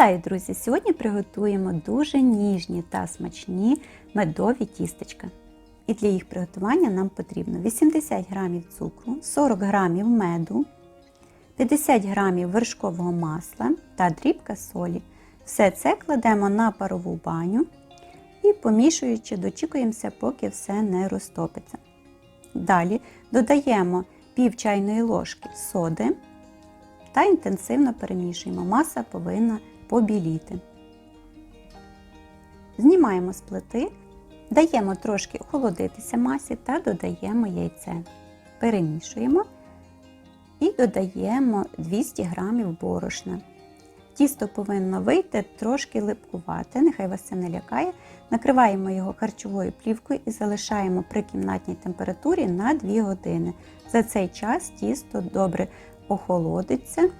Вітаю, друзі! Сьогодні приготуємо дуже ніжні та смачні медові тістечка. І для їх приготування нам потрібно 80 г цукру, 40 г меду, 50 г вершкового масла та дрібка солі. Все це кладемо на парову баню і помішуючи, дочікуємося, поки все не розтопиться. Далі додаємо пів чайної ложки соди та інтенсивно перемішуємо. Маса повинна побіліти. Знімаємо з плити, даємо трошки охолодитися масі та додаємо яйце. Перемішуємо і додаємо 200 г борошна. Тісто повинно вийти трошки липкувати, нехай вас це не лякає. Накриваємо його харчовою плівкою і залишаємо при кімнатній температурі на 2 години. За цей час тісто добре охолодиться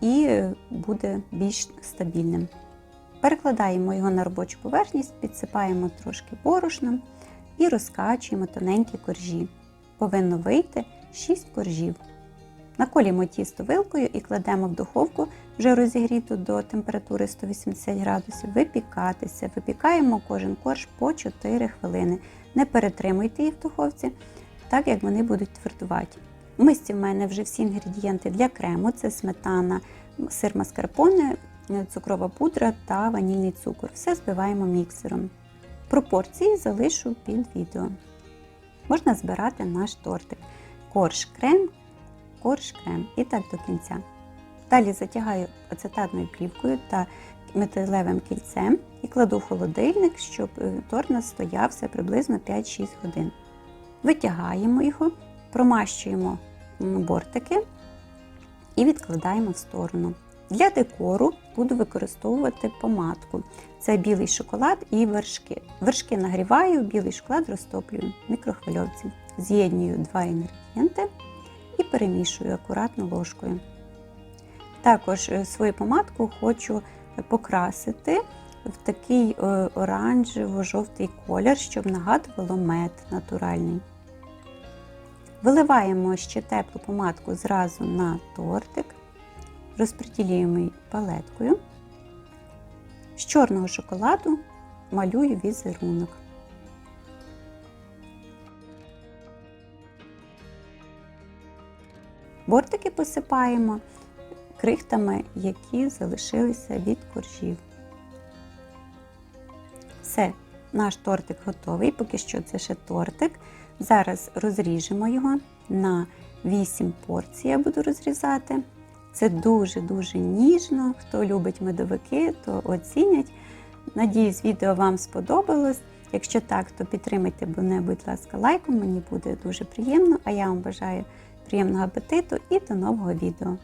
і буде більш стабільним. Перекладаємо його на робочу поверхність, підсипаємо трошки борошном і розкачуємо тоненькі коржі. Повинно вийти 6 коржів. Наколімо тісто вилкою і кладемо в духовку, вже розігріту до температури 180 градусів, випікатися. Випікаємо кожен корж по 4 хвилини. Не перетримуйте їх в духовці, так як вони будуть твердуваті. В мисці в мене вже всі інгредієнти для крему: це сметана, сир маскарпоне, цукрова пудра та ванільний цукор. Все збиваємо міксером. Пропорції залишу під відео. Можна збирати наш тортик. Корж крем, корж крем і так до кінця. Далі затягаю ацетатною плівкою та металевим кільцем і кладу в холодильник, щоб торт настоявся приблизно 5-6 годин. Витягаємо його, промащуємо бортики і відкладаємо в сторону. Для декору буду використовувати помадку. Це білий шоколад і вершки. Вершки нагріваю, білий шоколад розтоплюю в мікрохвильовці. З'єднюю два інгредієнти і перемішую акуратно ложкою. Також свою помадку хочу покрасити в такий оранжево-жовтий колір, щоб нагадувало мед натуральний. Виливаємо ще теплу помадку зразу на тортик, розподілюємо її палеткою. З чорного шоколаду малюю візерунок. Бортики посипаємо крихтами, які залишилися від коржів. Все, наш тортик готовий, поки що це ще тортик. Зараз розріжемо його на 8 порцій, я буду розрізати. Це дуже-дуже ніжно. Хто любить медовики, то оцінять. Надіюсь, відео вам сподобалось. Якщо так, то підтримайте мене, будь ласка, лайком, мені буде дуже приємно. А я вам бажаю приємного апетиту і до нового відео.